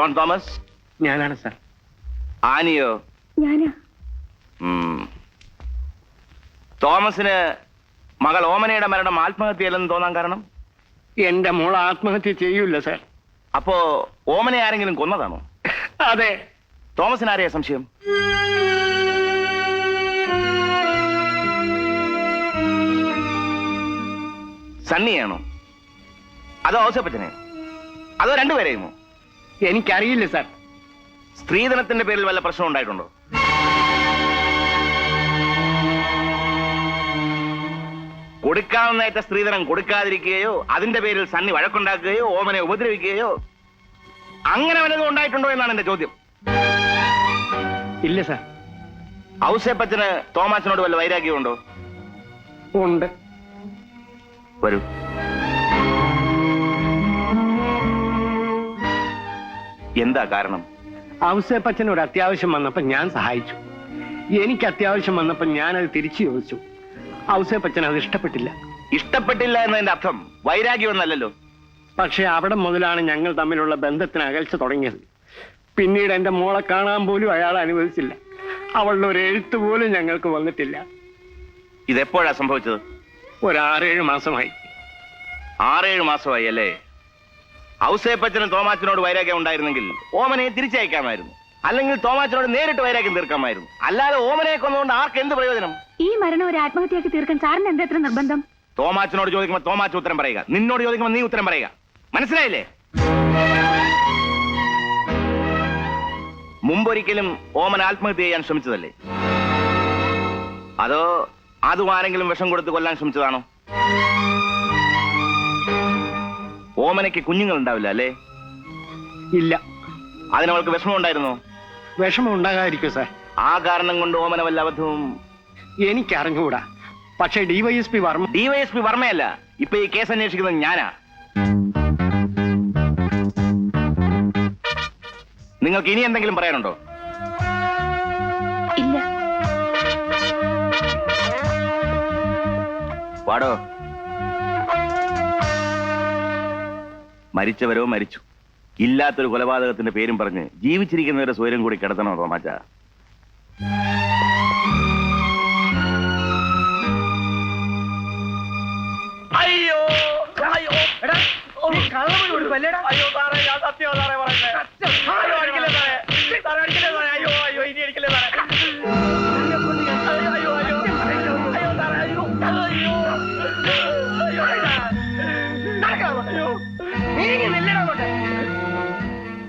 John Thomas? ഞാനാണ് sir. ആനിയോ? ഞാനാ. തോമസിന് മകൾ ഓമനയുടെ മരണം ആത്മഹത്യയല്ലെന്ന് തോന്നാൻ കാരണം? എന്റെ മോൾ ആത്മഹത്യ ചെയ്യൂല സാർ. അപ്പോ ഓമനെ ആരെങ്കിലും കൊന്നതാണോ? അതെ. തോമസിന് ആരെയാ സംശയം? സണ്ണിയാണോ? അതോ ഔസപ്പച്ചനെ? അതോ രണ്ടുപേരെയുമോ? എനിക്കറിയില്ല സാർ. സ്ത്രീധനത്തിന്റെ പേരിൽ വല്ല പ്രശ്നം ഉണ്ടായിട്ടുണ്ടോ? കൊടുക്കാവുന്നേറ്റ സ്ത്രീധനം കൊടുക്കാതിരിക്കുകയോ അതിന്റെ പേരിൽ സണ്ണി വഴക്കുണ്ടാക്കുകയോ ഓമനെ ഉപദ്രവിക്കുകയോ അങ്ങനെ വല്ലതും ഉണ്ടായിട്ടുണ്ടോ എന്നാണ് എന്റെ ചോദ്യം. ഇല്ല സാർ. ഔസേപ്പച്ചന് തോമാച്ചനോട് വല്ല വൈരാഗ്യമുണ്ടോ? ഉണ്ട്. വരൂ. എന്താ കാരണം? ഔസേപ്പച്ചൻ ഒരു അത്യാവശ്യം വന്നപ്പോ ഞാൻ സഹായിച്ചു. എനിക്ക് അത്യാവശ്യം വന്നപ്പോ ഞാൻ അത് തിരിച്ചു ചോദിച്ചു. ഔസേപ്പച്ചൻ അത് ഇഷ്ടപ്പെട്ടില്ല. ഇഷ്ടപ്പെട്ടില്ല എന്നതിന്റെ അർത്ഥം വൈരാഗ്യം എന്നല്ലല്ലോ പക്ഷെ അവിടെ മുതലാണ് ഞങ്ങൾ തമ്മിലുള്ള ബന്ധത്തിന് അകൽച്ച തുടങ്ങിയത്. പിന്നീട് എന്റെ മോളെ കാണാൻ പോലും അയാൾ അനുവദിച്ചില്ല. അവളുടെ ഒരു എഴുത്ത് പോലും ഞങ്ങൾക്ക് വന്നിട്ടില്ല. ഇതെപ്പോഴാ സംഭവിച്ചത്? ഒരു ആറേഴ് മാസമായി. ആറേഴ് മാസമായി അല്ലേ ഔസേപ്പച്ചനും തോമാച്ചനോട് വൈരാഗ്യം ഉണ്ടായിരുന്നെങ്കിൽ ഓമനയെ തിരിച്ചയക്കാമായിരുന്നു. അല്ലെങ്കിൽ തോമാച്ചനോട് നേരിട്ട് വൈരാഗ്യം തീർക്കാമായിരുന്നു. അല്ലാതെ ഓമനയെ കൊന്നുകൊണ്ട് ആർക്ക് എന്ത് പ്രയോജനം? ഈ മരണം ഒരു ആത്മഹത്യയാക്കി തീർക്കാൻ സാറിന് എന്താ എത്ര നിർബന്ധം? തോമാച്ചനോട് ചോദിക്കുമ്പോൾ തോമാച്ച ഉത്തരം പറയുക. നിന്നോട് ചോദിക്കുമ്പോൾ നീ ഉത്തരം പറയുക. മനസ്സിലായില്ലേ? മുമ്പൊരിക്കലും ഓമൻ ആത്മഹത്യ ചെയ്യാൻ ശ്രമിച്ചതല്ലേ? അതോ അതും ആരെങ്കിലും വിഷം കൊടുത്ത് കൊല്ലാൻ ശ്രമിച്ചതാണോ? ഓമനയ്ക്ക് കുഞ്ഞുങ്ങൾ ഉണ്ടാവില്ല അല്ലേ? ഇല്ല. അതിനവൾക്ക് വിഷമം ഉണ്ടായിരുന്നോ വിഷമം ഉണ്ടാകാതിരിക്കും സാർ. ആ കാരണം കൊണ്ട് ഓമന വല്ല അബദ്ധവും എനിക്ക് അറിഞ്ഞുകൂടാ പക്ഷേ ഡിവൈഎസ്പി വർമ്മ ഡിവൈഎസ്പി വർമ്മയല്ല. ഇപ്പൊ ഈ കേസ് അന്വേഷിക്കുന്നത് ഞാനാ. നിങ്ങൾക്ക് ഇനി എന്തെങ്കിലും പറയാനുണ്ടോ? ഇല്ല. പാടോ മരിച്ചവരോ മരിച്ചു. ഇല്ലാത്തൊരു കൊലപാതകത്തിന്റെ പേരും പറഞ്ഞ് ജീവിച്ചിരിക്കുന്നവരെ സ്വയം കൂടി കിടത്തണോ തോമാച്ച? അയ്യോ അയ്യോ. എടാ അയ്യോ സാറേ ഞാൻ സത്യം സാറേ പറഞ്ഞേ അയ്യോ അടിക്കല്ലേ സാറേ? സാറേ അടിക്കല്ലേ സാറേ? അയ്യോ അയ്യോ ഇനി അടിക്കില്ല സാറേ?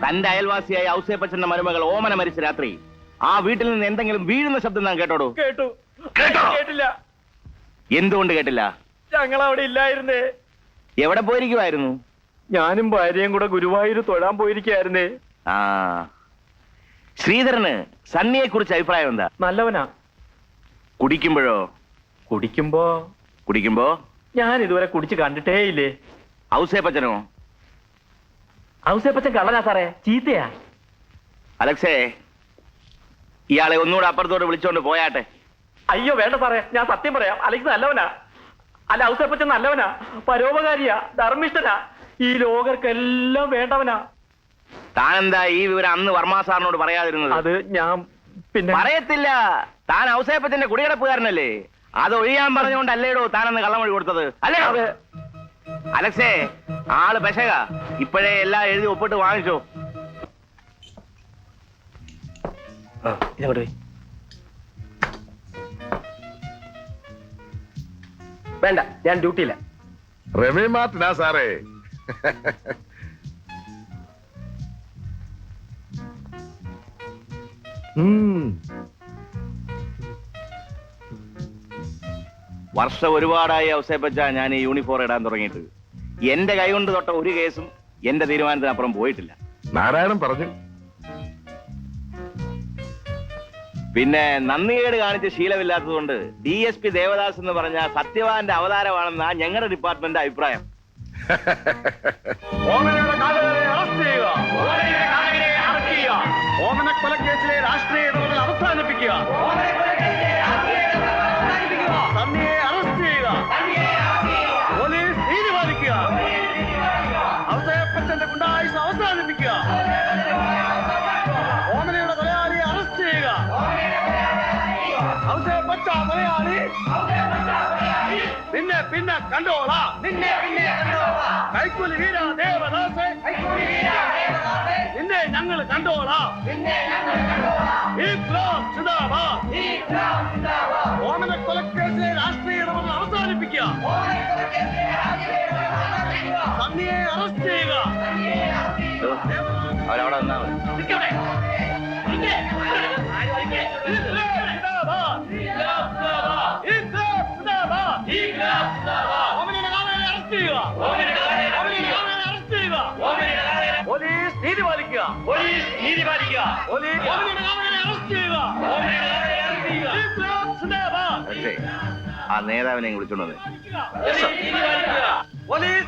തന്റെ അയൽവാസിയായ ഔസേപ്പച്ചന്റെ മരുമകൾ ഓമന മരിച്ച രാത്രി ആ വീട്ടിൽ നിന്ന് എന്തെങ്കിലും വീഴുന്ന ശബ്ദം ഞാൻ കേട്ടോടൂ? കേട്ടു. കേട്ടോ? കേട്ടില്ല. എന്തുകൊണ്ട് കേട്ടില്ല? ഞങ്ങൾ അവിടെ ഇല്ലായിരുന്നേ. എവിടെ പോയിരിക്കുമായിരുന്നു ഞാനും ഭാര്യയും കൂടെ ഗുരുവായൂർ തൊഴാൻ പോയിരിക്കായിരുന്നേ ആ. ശ്രീധരന് സണ്ണിയെ കുറിച്ച് അഭിപ്രായം എന്താ? നല്ലവനാ. കുടിക്കുമ്പോഴോ? കുടിക്കുമ്പോ കുടിക്കുമ്പോ? ഞാൻ ഇതുവരെ കുടിച്ച് കണ്ടിട്ടേ ഇല്ലേ ഔസേപ്പച്ചനോ ഔസേപ്പച്ചൻ കള്ളനാ സാറേ. ചീത്തയാ. അലക്സേ ഇയാളെ ഒന്നുകൂടെ അപ്പുറത്തോട്ട് വിളിച്ചോണ്ട് പോയാട്ടെ. അയ്യോ വേണ്ട സാറേ. ഞാൻ സത്യം പറയാം. അലക്സ് നല്ലവനാ. അല്ല ഔസേപ്പച്ചൻ നല്ലവനാ. പരോപകാരിയാ ധർമ്മിഷ്ഠനാ. ഈ ലോകർക്കെല്ലാം വേണ്ടവനാ. താനെന്താ ഈ വിവരം അന്ന് വർമ്മ സാറിനോട് പറയാതിരുന്നത്? അത് ഞാൻ പിന്നെ പറയത്തില്ല. താൻ ഔസേപ്പച്ചന്റെ കുടികിടപ്പുകാരനല്ലേ? അത് ഒഴിയാൻ പറഞ്ഞുകൊണ്ടല്ലേടോ താനെന്ന് കള്ളമൊഴി കൊടുത്തത്? അല്ലേ? അതെ. അലക്സേ ആൾ പെശക. ഇപ്പോഴേ എല്ലാം എഴുതി ഒപ്പിട്ട് വാങ്ങിച്ചു. വേണ്ട ഞാൻ ഡ്യൂട്ടിയില്ല. റെമി മാർട്ടിനാ സാറേ. വർഷം ഒരുപാടായി ഔസേപ്പച്ച ഞാൻ ഈ യൂണിഫോം ഇടാൻ തുടങ്ങിയിട്ട്. എന്റെ കൈ കൊണ്ട് തൊട്ട ഒരു കേസും എന്റെ തീരുമാനത്തിനപ്പുറം പോയിട്ടില്ല. നാരായണൻ പറഞ്ഞു. പിന്നെ നന്ദികേട് കാണിച്ച് ശീലമില്ലാത്തതുകൊണ്ട് ഡി എസ് പി ദേവദാസ് എന്ന് പറഞ്ഞ സത്യവാന്റെ അവതാരമാണെന്നാ ഞങ്ങളുടെ ഡിപ്പാർട്ട്മെന്റ് അഭിപ്രായം. ഓമനയുടെ അറസ്റ്റ് ചെയ്യുക. ഓമനയുടെ കാതലെ അറസ്റ്റ് ചെയ്യുക. ഓമന കൊലക്കേസിലെ രാഷ്ട്രീയ പിന്നെ കണ്ടോളാ. നിന്നെ പിന്നെ കൈക്കൂലി വീര ദേവദാസെ. നിന്നെ ഞങ്ങൾ കണ്ടോളാം. ഇക്ലാം സിന്ദാബാദ്. ഓമന കൊലക്കേസിലെ രാഷ്ട്രീയ ഇടപെടൽ അവസാനിപ്പിക്കുക. സണ്ണിയെ അറസ്റ്റ് ചെയ്യുക. അവരവിടെ വന്നാൽ മതി. നിൽക്കട്ടെ നിൽക്കേ ഇക്ലാം ചെയ്യുക നീതി പാലിക്കുക. പക്ഷേ ആ നേതാവിനെ വിളിച്ചോണ്ട് വന്നേ. പോലീസ്. പോലീസ്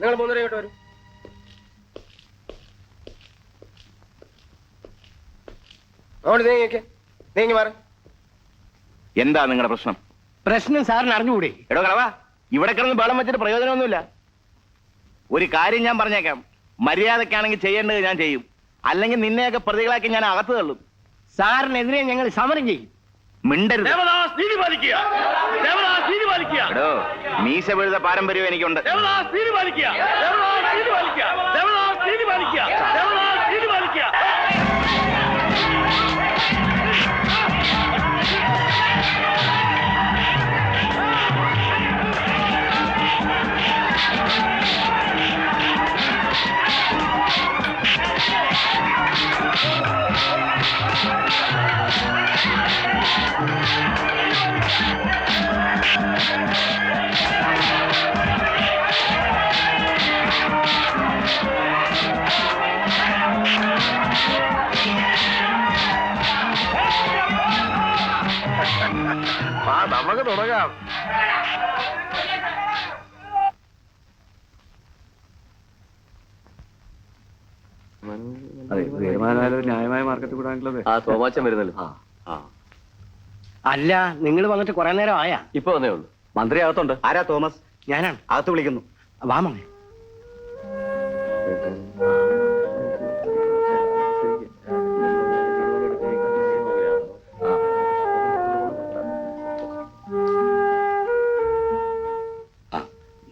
നിങ്ങൾ മൂന്നര ഇങ്ങോട്ട് വരും. അങ്ങോട്ട് നീങ്ങിയൊക്കെ നീങ്ങി മാറി. എന്താ നിങ്ങളുടെ പ്രശ്നം? പ്രശ്നം സാറിന് അറിഞ്ഞുകൂടി? എടോ കളവാ ഇവിടെ കിടന്ന് ബഹളം വെച്ചിട്ട് പ്രയോജനമൊന്നുമില്ല. ഒരു കാര്യം ഞാൻ പറഞ്ഞേക്കാം. മര്യാദക്കാണെങ്കിൽ ചെയ്യേണ്ടത് ഞാൻ ചെയ്യും. അല്ലെങ്കിൽ നിന്നെയൊക്കെ പ്രതികളാക്കി ഞാൻ അകത്ത് തള്ളും. സാറിനെതിരെ ഞങ്ങൾ സമരം ചെയ്യും. മിണ്ടരുത്. ദേവദാസ് നീതി പാലിക്കുക ദേവദാസ് നീതി പാലിക്കുക എടോ മീശ പാരമ്പര്യം എനിക്കുണ്ട്. ദേവദാസ് നീതി പാലിക്കുക ദേവദാസ് നീതി പാലിക്കുക ദേവദാസ് നീതി പാലിക്കുക ന്യായമായ മാർക്കറ്റ് കൂടാനുള്ളത്. ആ വരുന്നല്ലോ. അല്ല നിങ്ങൾ വന്നിട്ട് കുറെ നേരം ആയാ? ഇപ്പൊ വന്നേ ഉള്ളൂ. മന്ത്രി അകത്തുണ്ട്. ആരാ തോമസ്? ഞാനാണ്. അകത്ത് വിളിക്കുന്നു. വാമേ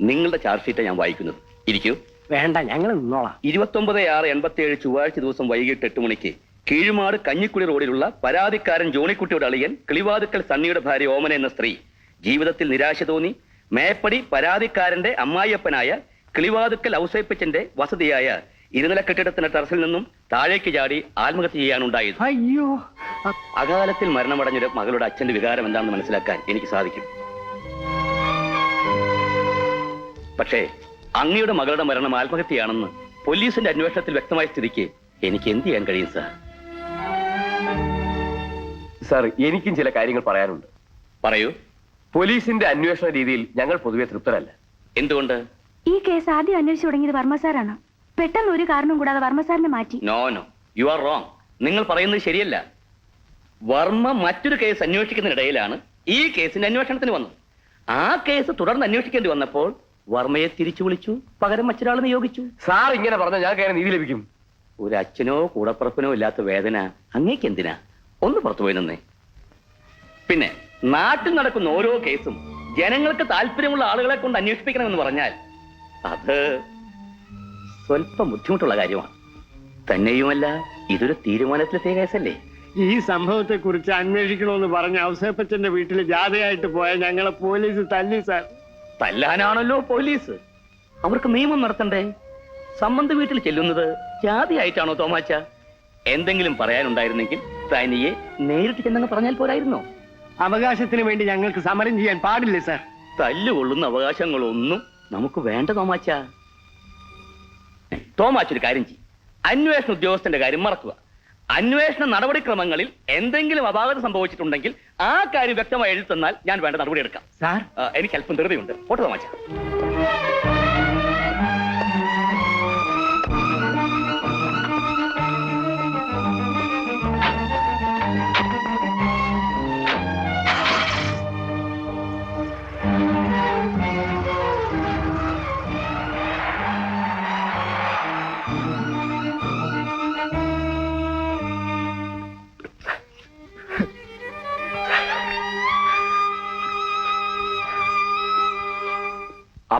നിങ്ങളുടെ ചാർജ് ഷീറ്റാണ് ഞാൻ വായിക്കുന്നത്. ഇരിക്കൂ. വേണ്ട ഞങ്ങൾ നിന്നോളാം. ഇരുപത്തൊമ്പത് ആറ് എൺപത്തി ഏഴ് ചൊവ്വാഴ്ച ദിവസം വൈകിട്ട് എട്ട് മണിക്ക് കീഴുമാട് കഞ്ഞിക്കുടി റോഡിലുള്ള പരാതിക്കാരൻ ജോണിക്കുട്ടിയുടെ അളിയൻ കിളിവാതുക്കൽ സണ്ണിയുടെ ഭാര്യ ഓമന എന്ന സ്ത്രീ. ജീവിതത്തിൽ നിരാശ തോന്നി. മേപ്പടി പരാതിക്കാരന്റെ അമ്മായിയപ്പനായ കിളിവാതുക്കൽ ഔസേപ്പച്ചന്റെ വസതിയായ ഇരുനില കെട്ടിടത്തിന്റെ ടെറസിൽ നിന്നും താഴേക്ക് ചാടി ആത്മഹത്യ ചെയ്യാനുണ്ടായത്. അയ്യോ. അകാലത്തിൽ മരണമടഞ്ഞൊരു മകളുടെ അച്ഛന്റെ വികാരം എന്താണെന്ന് മനസ്സിലാക്കാൻ എനിക്ക് സാധിക്കും. പക്ഷേ അങ്ങയുടെ മകളുടെ മരണം ആത്മഹത്യയാണെന്ന് പോലീസിന്റെ അന്വേഷണത്തിൽ വ്യക്തമായ സ്ഥിതിക്ക് എനിക്ക് എന്ത് ചെയ്യാൻ കഴിയും സാർ? സാർ എനിക്കും ചില കാര്യങ്ങൾ പറയാനുണ്ട്. പറയൂ. പോലീസിന്റെ അന്വേഷണ രീതിയിൽ ഞങ്ങൾ പൊതുവെ തൃപ്തരല്ല. എന്തുകൊണ്ട്? ഈ കേസ് ആദ്യം അന്വേഷിച്ചു തുടങ്ങിയത് വർമ്മ സാറാണ്. പെട്ടെന്ന് ഒരു കാരണം കൂടാതെ വർമ്മ സാറിനെ മാറ്റി. No no you are wrong നിങ്ങൾ പറയുന്നത് ശരിയല്ല. വർമ്മ മറ്റൊരു കേസ് അന്വേഷിക്കുന്നതിനിടയിലാണ് ഈ കേസിന്റെ അന്വേഷണത്തിന് വന്നത്. ആ കേസ് തുടർന്ന് അന്വേഷിക്കേണ്ടി വന്നപ്പോൾ വർമ്മയെ തിരിച്ചു വിളിച്ചു പകരം മറ്റൊരാൾ നിയോഗിച്ചു. സാർ ഇങ്ങനെ പറഞ്ഞാൽ ഞാൻ കയറി നീതി ലഭിക്കും. ഒരു അച്ഛനോ കൂടപ്പുറപ്പിനോ ഇല്ലാത്ത വേദന അങ്ങേക്ക് എന്തിനാ? ഒന്ന് പുറത്തുപോയി നിന്നേ. പിന്നെ നാട്ടിൽ നടക്കുന്ന ഓരോ കേസും ജനങ്ങൾക്ക് താല്പര്യമുള്ള ആളുകളെ കൊണ്ട് അന്വേഷിപ്പിക്കണമെന്ന് പറഞ്ഞാൽ അത് സ്വല്പം ബുദ്ധിമുട്ടുള്ള കാര്യമാണ്. തന്നെയുമല്ല ഇതൊരു തീരുമാനത്തിലെത്തിയ കേസല്ലേ? ഈ സംഭവത്തെ കുറിച്ച് അന്വേഷിക്കണമെന്ന് പറഞ്ഞ ഔസേപ്പച്ചന്റെ വീട്ടിൽ ജാഥയായിട്ട് പോയ ഞങ്ങളെ പോലീസ് തല്ലി സാർ. തല്ലാനാണല്ലോ പോലീസ്. അവർക്ക് നിയമം നടത്തണ്ടേ? സംബന്ധ വീട്ടിൽ ചെല്ലുന്നത് ജാതിയായിട്ടാണോ തോമാച്ച? എന്തെങ്കിലും പറയാനുണ്ടായിരുന്നെങ്കിൽ തനിയെ നേരിട്ട് ചെന്നങ്ങ് പറഞ്ഞാൽ പോരായിരുന്നോ? അവകാശത്തിന് വേണ്ടി ഞങ്ങൾക്ക് സമരം ചെയ്യാൻ പാടില്ലേ സാർ? തല്ലുകൊള്ളുന്ന അവകാശങ്ങളൊന്നും നമുക്ക് വേണ്ട തോമാച്ച. തോമാച്ച ഒരു കാര്യം ചെയ്യും. അന്വേഷണ ഉദ്യോഗസ്ഥന്റെ കാര്യം മറക്കുക. അന്വേഷണ നടപടിക്രമങ്ങളിൽ എന്തെങ്കിലും അപാകത സംഭവിച്ചിട്ടുണ്ടെങ്കിൽ ആ കാര്യം വ്യക്തമായി എഴുതി തന്നാൽ ഞാൻ വേണ്ട നടപടി എടുക്കാം. സാർ. എനിക്ക് അല്പം ധൃതിയുണ്ട്. ഫോട്ടോ തോമാച്ച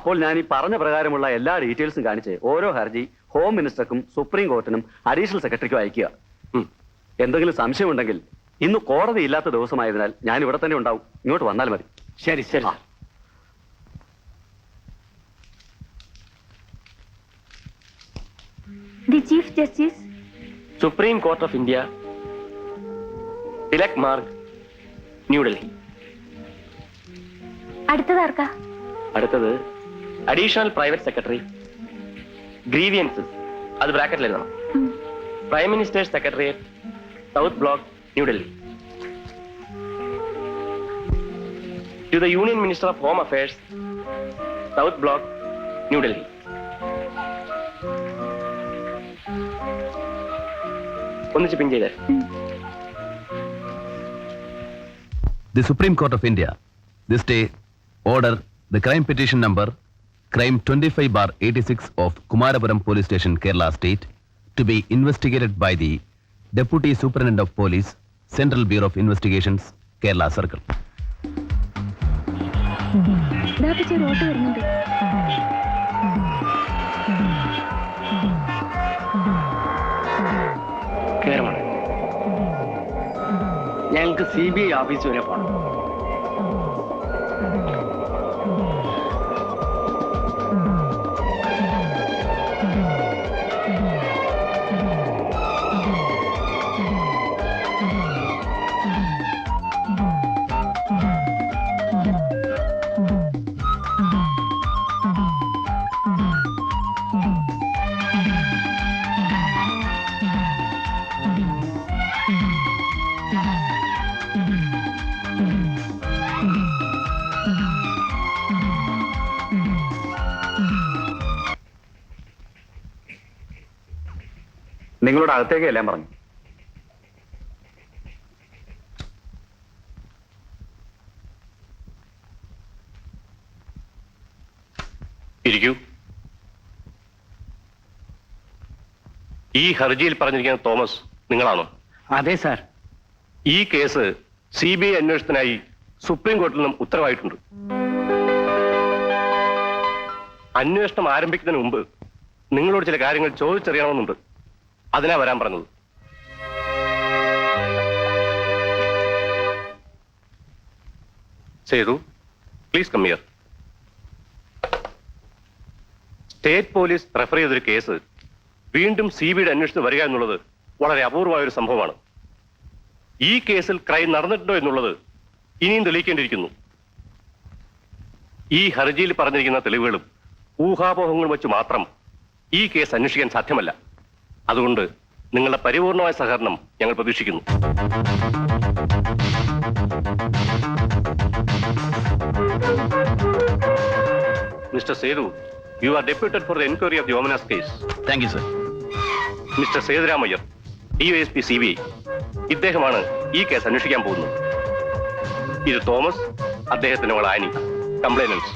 അപ്പോൾ ഞാൻ ഈ പറഞ്ഞ പ്രകാരമുള്ള എല്ലാ ഡീറ്റെയിൽസും കാണിച്ച് ഓരോ ഹർജി ഹോം മിനിസ്റ്റർക്കും സുപ്രീം കോർട്ടിനും അഡീഷണൽ സെക്രട്ടറിക്കും അയക്കുക. ഉം. എന്തെങ്കിലും സംശയമുണ്ടെങ്കിൽ ഇന്ന് കോടതി ഇല്ലാത്ത ദിവസമായതിനാൽ ഞാൻ ഇവിടെ തന്നെ ഉണ്ടാവും. ഇങ്ങോട്ട് വന്നാൽ മതി. ശരി ശരി. ആ. The chief justice supreme court of India Tilak Marg New Delhi അടുത്തത് ആർക്കാ? അടുത്തത് അഡീഷണൽ പ്രൈവറ്റ് സെക്രട്ടറി ഗ്രീവിയൻസസ് അത് ബ്രാക്കറ്റിൽ എഴുതണം ഉം. Prime minister's secretariat south block New Delhi to the union minister of home affairs south block New Delhi ഒന്നിച്ച് pin ചെയ്തേ The Supreme Court of India, this day, order the crime petition number, crime 25 bar 86 of Kumarapuram Police Station, Kerala State, to be investigated by the Deputy Superintendent of Police, Central Bureau of Investigations, Kerala Circle. ഇതാ പിച്ചി rote വരുന്നുണ്ട് കേരളമാണ് ഞങ്ങൾക്ക് C B I office വരെ പോകണം നിങ്ങളോട് അകത്തേക്ക് എല്ലാം പറഞ്ഞു. ഇരിക്കൂ. ഈ ഹർജിയിൽ പറഞ്ഞിരിക്കുന്ന തോമസ് നിങ്ങളാണോ? അതെ സാർ. ഈ കേസ് സി ബി ഐ അന്വേഷണത്തിനായി സുപ്രീം കോർട്ടിൽ നിന്നും ഉത്തരവായിട്ടുണ്ട്. അന്വേഷണം ആരംഭിക്കുന്നതിന് മുമ്പ് നിങ്ങളോട് ചില കാര്യങ്ങൾ ചോദിച്ചറിയണമെന്നുണ്ട്. അതിനാ വരാൻ പറഞ്ഞത്. Sethu please come here state police refer ചെയ്തൊരു കേസ് വീണ്ടും സി ബിയുടെ അന്വേഷണത്തിന് വരിക എന്നുള്ളത് വളരെ അപൂർവമായ ഒരു സംഭവമാണ്. ഈ കേസിൽ ക്രൈം നടന്നിട്ടുണ്ടോ എന്നുള്ളത് ഇനിയും തെളിയിക്കേണ്ടിയിരിക്കുന്നു. ഈ ഹർജിയിൽ പറഞ്ഞിരിക്കുന്ന തെളിവുകളും ഊഹാപോഹങ്ങളും വെച്ച് മാത്രം ഈ കേസ് അന്വേഷിക്കാൻ സാധ്യമല്ല. അതുകൊണ്ട് നിങ്ങളുടെ പരിപൂർണമായ സഹകരണം ഞങ്ങൾ പ്രതീക്ഷിക്കുന്നു. Mister Sethu you are deputed for the enquiry of the Omana's case thank you sir mister Sethuramaiyer D S P C B I ഇദ്ദേഹമാണ് ഈ കേസ് അന്വേഷിക്കാൻ പോകുന്നത്. ഇത് തോമസ് അദ്ദേഹത്തിന്റെ മകൾ ആനി. കംപ്ലൈനൻസ്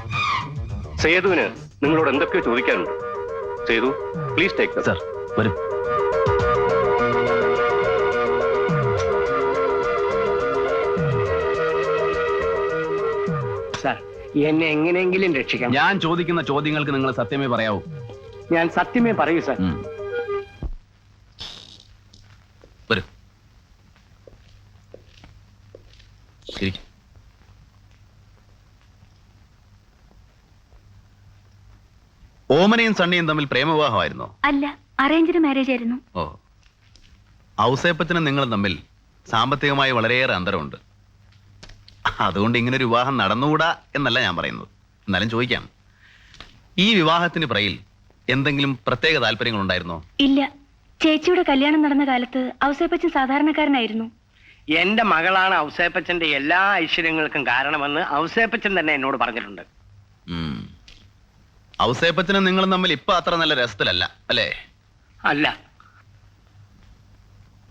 സേതുവിന് നിങ്ങളോട് എന്തൊക്കെയോ ചോദിക്കാനുണ്ട്. സേതു പ്ലീസ് ടേക്ക് സർ വരൂ. എന്നെ എങ്ങനെയെങ്കിലും രക്ഷിക്കാം ഞാൻ ചോദിക്കുന്ന ചോദ്യങ്ങൾക്ക് നിങ്ങൾ സത്യമേ പറയാവൂ. ഞാൻ സത്യമേ പറയൂ സാർ. ഉം. വരൂ. ഇരിക്ക്. ഓമനയും സണ്ണിയും തമ്മിൽ പ്രേമവിവാഹമായിരുന്നോ? അല്ല അറേഞ്ച്ഡ് മാരേജ് ആയിരുന്നു. ഓ. ഔസേപ്പത്തിനും നിങ്ങളും തമ്മിൽ സാമ്പത്തികമായി വളരെയേറെ അന്തരമുണ്ട്. അതുകൊണ്ട് ഇങ്ങനൊരു വിവാഹം നടന്നുകൂടാ എന്നല്ല ഞാൻ പറയുന്നത്. എന്നാലും ചോദിക്കാം. ഈ വിവാഹത്തിന് പുറയിൽ എന്തെങ്കിലും പ്രത്യേക താല്പര്യങ്ങൾ ഉണ്ടായിരുന്നോ? ഇല്ല. ചേച്ചിയുടെ കല്യാണം നടന്ന കാലത്ത് ഔസേപ്പച്ചൻ സാധാരണക്കാരനായിരുന്നു. എന്റെ മകളാണ് ഔസേപ്പച്ചന്റെ എല്ലാ ഐശ്വര്യങ്ങൾക്കും കാരണമെന്ന് ഔസേപ്പച്ചൻ തന്നെ എന്നോട് പറഞ്ഞിട്ടുണ്ട്. ഔസേപ്പച്ചനും നിങ്ങളും തമ്മിൽ ഇപ്പൊ അത്ര നല്ല രസത്തിലല്ല അല്ലേ? അല്ല.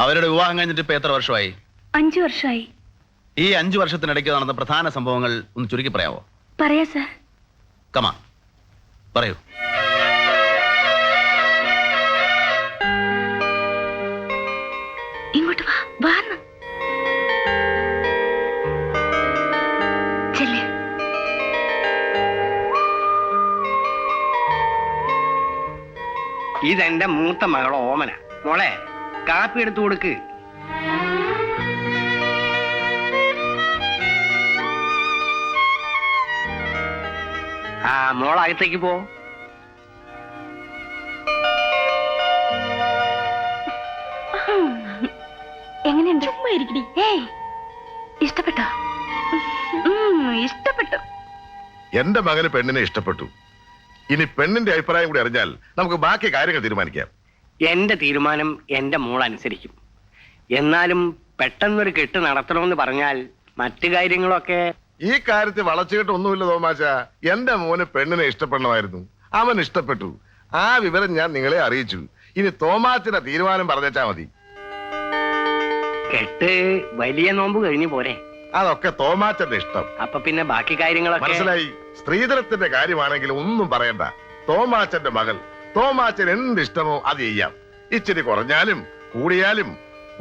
അവരുടെ വിവാഹം കഴിഞ്ഞിട്ട് ഇപ്പൊ എത്ര വർഷമായി? അഞ്ചു വർഷമായി. ഈ അഞ്ചു വർഷത്തിനിടയ്ക്ക് നടന്ന പ്രധാന സംഭവങ്ങൾ ഒന്ന് ചുരുക്കി പറയാമോ പറയാ സർ. കമാ പറയൂ. ഇങ്ങോട്ട് വാ വാർന്ന് ഇതെന്റെ മൂത്ത മകളോ ഓമന. മോളെ കാപ്പി എടുത്തു കൊടുക്ക്. ആ മോളകത്തേക്ക് പോ. എങ്ങനെയുണ്ട്? ചുമ്മാ ഇരിക്കടി ഏയ് ഇഷ്ടപ്പെട്ടോ? ഉം, ഇഷ്ടപ്പെട്ടു. എന്റെ മകന് പെണ്ണിനെ ഇഷ്ടപ്പെട്ടു. ഇനി പെണ്ണിന്റെ അഭിപ്രായം കൂടി അറിഞ്ഞാൽ നമുക്ക് ബാക്കി കാര്യങ്ങൾ തീരുമാനിക്കാം. എന്റെ തീരുമാനം എന്റെ മോൾ അനുസരിക്കും. എന്നാലും പെട്ടെന്നൊരു കെട്ട് നടത്തണമെന്ന് പറഞ്ഞാൽ മറ്റു കാര്യങ്ങളൊക്കെ ഈ കാര്യത്തിൽ വളച്ചുകെട്ട് ഒന്നുമില്ല തോമാച്ച. എന്റെ മോന് പെണ്ണിനെ ഇഷ്ടപ്പെടണമായിരുന്നു. അവൻ ഇഷ്ടപ്പെട്ടു. ആ വിവരം ഞാൻ നിങ്ങളെ അറിയിച്ചു. ഇനി തോമാച്ചിന്റെ തീരുമാനം പറഞ്ഞേച്ചാ മതി. കെട്ട് വലിയ നോമ്പ് കഴിഞ്ഞു പോരെ. അതൊക്കെ തോമാച്ചന്റെ ഇഷ്ടം. അപ്പൊ പിന്നെ ബാക്കി കാര്യങ്ങളൊക്കെ? മനസ്സിലായി? സ്ത്രീധനത്തിന്റെ കാര്യമാണെങ്കിൽ ഒന്നും പറയണ്ട. തോമാച്ചന്റെ മകൾ. തോമാച്ചൻ എന്ത് ഇഷ്ടമോ അത് ചെയ്യാം. ഇച്ചിരി കുറഞ്ഞാലും കൂടിയാലും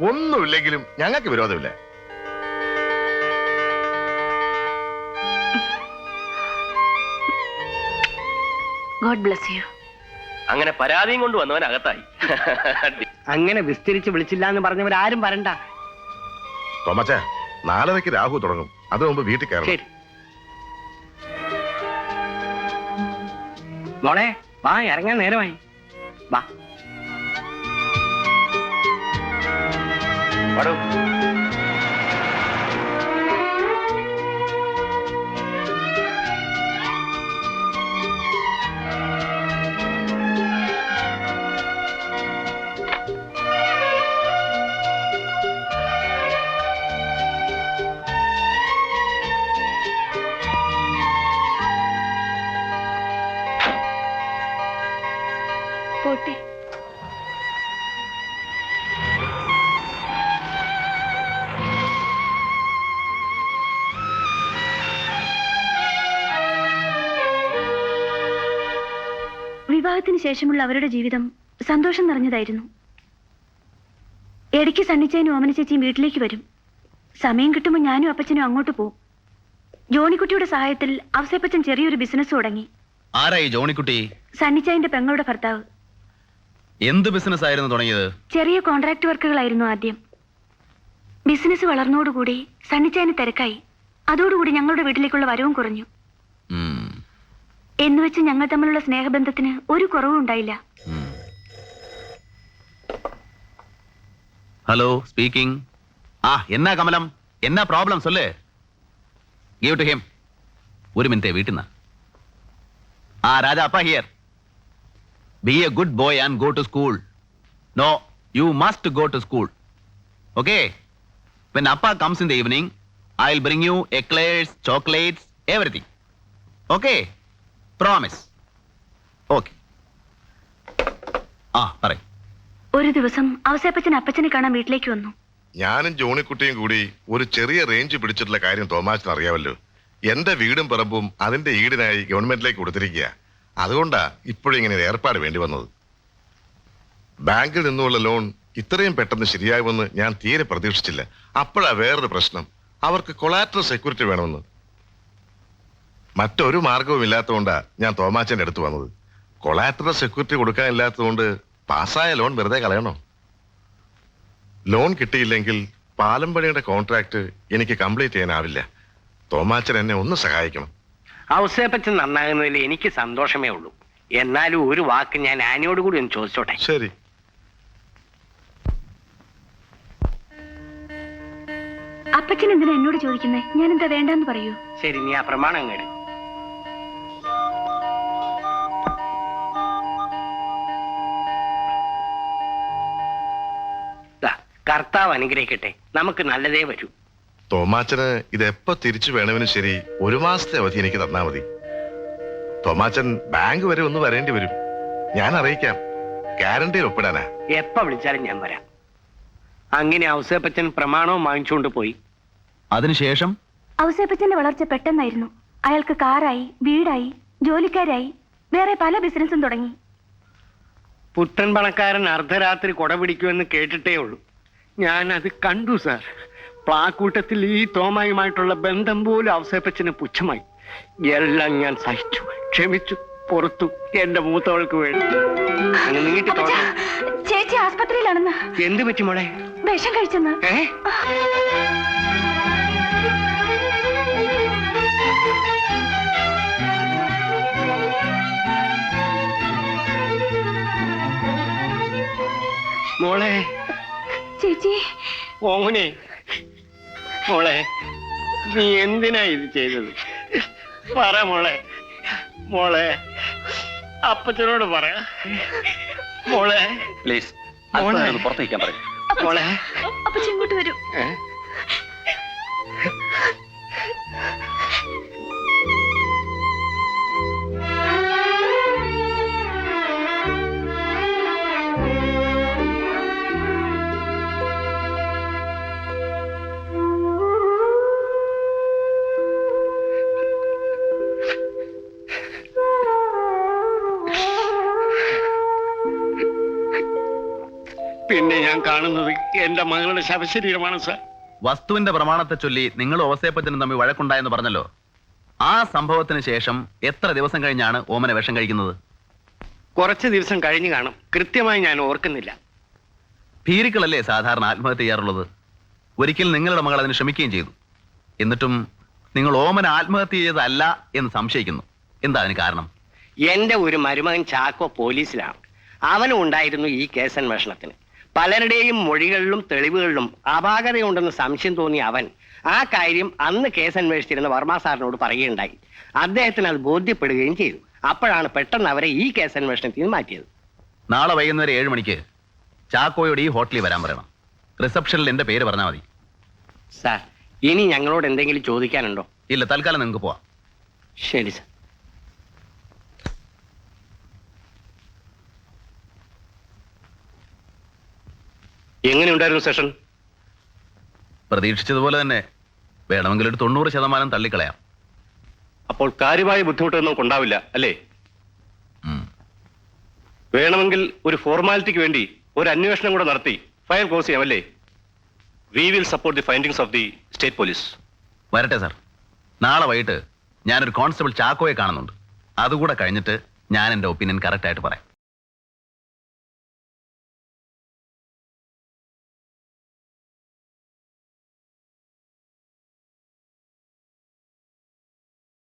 ഒന്നുമില്ലെങ്കിലും ഞങ്ങൾക്ക് വിരോധമില്ല. ഗോഡ് ബ്ലസ് യു അങ്ങനെ പരാതിയും കൊണ്ട് വന്നവൻ അകത്തായി. അങ്ങനെ വിസ്തരിച്ച് വിളിച്ചില്ല എന്ന് പറഞ്ഞവർ ആരും വരണ്ട. തോമച്ച നാലരയ്ക്ക് രാഹു തുടങ്ങും. അത് മുമ്പ് വീട്ടിൽ കയറണം. ശരി. മോളെ വാ ഇറങ്ങാൻ നേരമായി. വാ. പാടോ വിവാഹത്തിന് ശേഷമുള്ള അവരുടെ ജീവിതം സന്തോഷം നിറഞ്ഞതായിരുന്നു. ഇടയ്ക്ക് സണ്ണിച്ചേനും ഓമന ചേച്ചിയും വീട്ടിലേക്ക് വരും. സമയം കിട്ടുമ്പോൾ ഞാനും അപ്പച്ചനും അങ്ങോട്ട് പോകും ജോണിക്കുട്ടിയുടെ സഹായത്തിൽ അവസേപ്പച്ചൻ ചെറിയൊരു ബിസിനസ് തുടങ്ങി. ആരായി ജോണിക്കുട്ടി? സണ്ണിച്ചായന്റെ പെങ്ങളുടെ ഭർത്താവ്. എന്ത് ബിസിനസ് ആയിരുന്നു തുടങ്ങിയത്? ചെറിയ കോൺട്രാക്ട് വർക്കുകളായിരുന്നു ആദ്യം. ബിസിനസ് വളർന്നോടുകൂടി സണ്ണിച്ചായന് തിരക്കായി. അതോടുകൂടി ഞങ്ങളുടെ വീട്ടിലേക്കുള്ള വരവും കുറഞ്ഞു. എന്നുവെച്ച് ഞങ്ങൾ തമ്മിലുള്ള സ്നേഹബന്ധത്തിന് ഒരു കുറവും ഉണ്ടായില്ല ഉം. ഹലോ സ്പീക്കിംഗ് ആ എന്നാ കമലം എന്നാ പ്രോബ്ലം சொல்லு ഗീവ് ടു ഹിം ഒരു മിനിറ്റ് വീട്ടിൽ നിന്ന് ആ രാജ അപ്പ here be a good boy and go to school no you must go to school okay when അപ്പ comes in the evening I will bring you eclairs chocolates everything okay promise okay ആ പറയും. ഒരു ദിവസം അവസേപ്പച്ചൻ അപ്പച്ചനെ കാണാൻ വീട്ടിലേക്ക് വന്നു. ഞാനും ജോണിക്കുട്ടിയും കൂടി ഒരു ചെറിയ റേഞ്ച് പിടിച്ചിട്ടുള്ള കാര്യം തോമാച്ചിന് അറിയാമല്ലോ. എന്റെ വീടും പറമ്പും അതിന്റെ ഈടിനായി ഗവൺമെന്റിലേക്ക് കൊടുത്തിരിക്കുക അതുകൊണ്ടാ ഇപ്പോഴും ഇങ്ങനെ ഒരു ഏർപ്പാട് വേണ്ടി വന്നത്. ബാങ്കിൽ നിന്നുള്ള ലോൺ ഇത്രയും പെട്ടെന്ന് ശരിയാകുമെന്ന് ഞാൻ തീരെ പ്രതീക്ഷിച്ചില്ല. അപ്പോഴാ വേറൊരു പ്രശ്നം. അവർക്ക് കൊളാറ്ററൽ സെക്യൂരിറ്റി വേണമെന്ന്. മറ്റൊരു മാർഗവും ഇല്ലാത്തതുകൊണ്ടാ ഞാൻ തോമാച്ചന്റെ അടുത്ത് വന്നത്. കൊളാറ്ററൽ സെക്യൂരിറ്റി കൊടുക്കാനില്ലാത്തതുകൊണ്ട് പാസ്സായ ലോൺ വെറുതെ കളയണോ? ലോൺ കിട്ടിയില്ലെങ്കിൽ പാലം പണിയുടെ കോൺട്രാക്ട് എനിക്ക് കംപ്ലീറ്റ് ചെയ്യാനാവില്ല. തോമാച്ചൻ എന്നെ ഒന്ന് സഹായിക്കണം. ഔസേപ്പച്ചൻ നന്നാകുന്നതിൽ എനിക്ക് സന്തോഷമേ ഉള്ളൂ. എന്നാലും ഒരു വാക്ക് ഞാൻ ആനിയോട് കൂടി ഒന്ന് ചോദിച്ചോട്ടെ? ശരി. അപ്പച്ചൻ എന്തിനാ എന്നോട് ചോദിക്കുന്നത് ഞാൻ എന്താ വേണ്ടെന്ന് പറയൂ? ശരി നീ ആ പ്രമാണം കേട്. കർത്താവ് അനുഗ്രഹിക്കട്ടെ. നമുക്ക് നല്ലതേ വരൂ. തോമാച്ചന് ഇത് എപ്പോ തിരിച്ചു വേണമെങ്കിലും ശരി ഒരു മാസത്തെ അവധി എനിക്ക് തന്നാ മതി. തോമാച്ചൻ ബാങ്ക് വരെ ഒന്ന് വരേണ്ടി വരും. ഞാൻ അറിയിക്കാം. ഗ്യാരണ്ടിയിൽ ഒപ്പിടാനാ. എപ്പ വിളിച്ചാലും ഞാൻ വരാം. അങ്ങനെ ഔസേപ്പച്ചൻ പ്രമാണവും വാങ്ങിച്ചുകൊണ്ട് പോയി. അതിനുശേഷം? ഔസേപ്പച്ചന്റെ വളർച്ച പെട്ടെന്നായിരുന്നു. അയാൾക്ക് കാറായി വീടായി ജോലിക്കാരായി വേറെ പല ബിസിനസ്സും തുടങ്ങി. പുത്തൻ പണക്കാരൻ അർദ്ധരാത്രി കൊട പിടിക്കുമെന്ന് കേട്ടിട്ടേ ഉള്ളൂ. ഞാൻ അത് കണ്ടു സാർ. പ്ലാക്കൂട്ടത്തിൽ ഈ തോമായുമായിട്ടുള്ള ബന്ധം പോലും അവസരപ്പച്ചന് പുച്ഛമായി. എല്ലാം ഞാൻ സഹിച്ചു ക്ഷമിച്ചു പുറത്തു എന്റെ മൂത്തവൾക്ക് വേണ്ടി. അങ്ങ് നീട്ടി തോന്നാം ചേച്ചി ആസ്പത്രിയിലാണെന്ന്. എന്ത് പറ്റി മോളെ? വിഷം കഴിച്ചെന്ന്. ഏ? മോളെ ചേച്ചി. ഓമനെ മോളെ നീ എന്തിനാ ഇത് ചെയ്തത്? പറ മോളെ മോളെ അപ്പച്ചനോട് പറ. മോളെ. പ്ലീസ് മോളെ. പുറത്തേക്കാൻ പറയും. മോളെ. അപ്പച്ചൻ ഇങ്ങോട്ട് വരൂ. പിന്നെ ഞാൻ കാണുന്നത് എന്റെ മകളുടെ ശവശരീരമാണ് സാർ. വസ്തുവിന്റെ പ്രമാണത്തെ ചൊല്ലി നിങ്ങൾ ഓസേപ്പച്ചനും തമ്മിൽ വഴക്കുണ്ടായെന്ന് പറഞ്ഞല്ലോ. ആ സംഭവത്തിന് ശേഷം എത്ര ദിവസം കഴിഞ്ഞാണ് ഓമന വിഷം കഴിക്കുന്നത്? കുറച്ച് ദിവസം കഴിഞ്ഞു കാണും. കൃത്യമായി ഞാൻ ഓർക്കുന്നില്ല. ഭീരുക്കളല്ലേ സാധാരണ ആത്മഹത്യ ചെയ്യാറുള്ളത്? ഒരിക്കൽ നിങ്ങളുടെ മകൾ അതിന് ശ്രമിക്കുകയും ചെയ്തു. എന്നിട്ടും നിങ്ങൾ ഓമന ആത്മഹത്യ ചെയ്തതല്ല എന്ന് സംശയിക്കുന്നു. എന്താ അതിന് കാരണം? എന്റെ ഒരു മരുമകൻ ചാക്കോ പോലീസിലാണ്. അവനും ഉണ്ടായിരുന്നു ഈ കേസന്വേഷണത്തിന് പലരുടെയും മൊഴികളിലും തെളിവുകളിലും അപാകതയുണ്ടെന്ന് സംശയം തോന്നിയ അവൻ ആ കാര്യം അന്ന് കേസ് അന്വേഷിച്ചിരുന്ന വർമ്മ സാറിനോട് പറയുകയുണ്ടായി. അദ്ദേഹത്തിന് അത് ബോധ്യപ്പെടുകയും ചെയ്തു. അപ്പോഴാണ് പെട്ടെന്ന് അവരെ ഈ കേസ് അന്വേഷണത്തിൽ നിന്ന് മാറ്റിയത്. നാളെ വൈകുന്നേരം ഏഴ് മണിക്ക് ചാക്കോയോട് ഈ ഹോട്ടലിൽ വരാൻ പറയണം. റിസപ്ഷനിൽ എന്റെ പേര് പറഞ്ഞാൽ മതി. സാർ ഇനി ഞങ്ങളോട് എന്തെങ്കിലും ചോദിക്കാനുണ്ടോ? ഇല്ല തൽക്കാലം നിങ്ങൾക്ക് പോവാം. ശരി സാർ. എങ്ങനെയുണ്ടായിരുന്നു സെഷൻ? പ്രതീക്ഷിച്ചതുപോലെ തന്നെ. വേണമെങ്കിൽ ഒരു തൊണ്ണൂറ് ശതമാനം തള്ളിക്കളയാം. അപ്പോൾ കാര്യമായ ബുദ്ധിമുട്ടൊന്നും ഉണ്ടാവില്ല അല്ലേ? വേണമെങ്കിൽ ഒരു ഫോർമാലിറ്റിക്ക് വേണ്ടി ഒരു അന്വേഷണം കൂടെ നടത്തി. ഫയൽ ക്ലോസ് ചെയ്യാം അല്ലേ? We will support the findings of the state police വരട്ടെ സാർ നാളെ വൈകിട്ട് ഞാനൊരു കോൺസ്റ്റബിൾ ചാക്കോയെ കാണുന്നുണ്ട്. അതുകൂടെ കഴിഞ്ഞിട്ട് ഞാൻ എന്റെ ഒപ്പീനിയൻ കറക്റ്റായിട്ട് പറയാം.